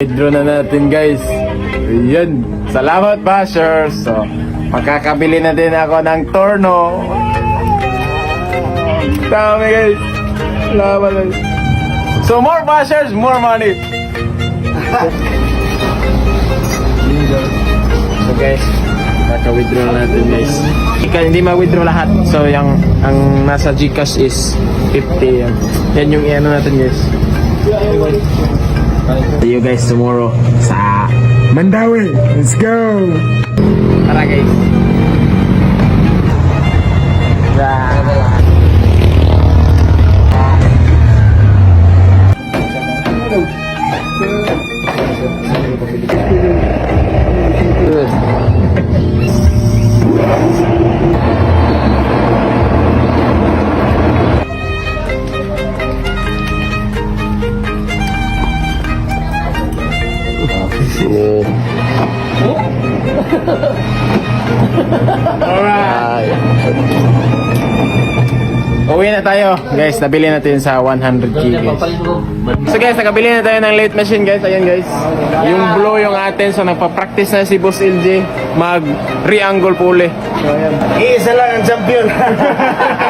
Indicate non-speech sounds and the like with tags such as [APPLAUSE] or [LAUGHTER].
Withdraw na natin guys. Yun. Salamat bashers. So, makakabili na din ako ng torno. Dami guys. Salamat guys. So more bashers, more money. [LAUGHS] so guys, naka-withdraw na natin guys. Ika, hindi ma-withdraw lahat. So yung ang nasa Gcash is 50 yan. Yan yung i-ano natin guys. See you guys tomorrow sa Mandawi. Let's go! Tara guys. Alright. Uwi na tayo. Guys, nabili natin sa 100k guys. So guys, nakabili na tayo ng late machine guys. Ayan guys. Yung blow yung atin. So nagpa-practice na si Boss LJ mag re-angle puli. So ayan. Iisa lang ang champion. [LAUGHS]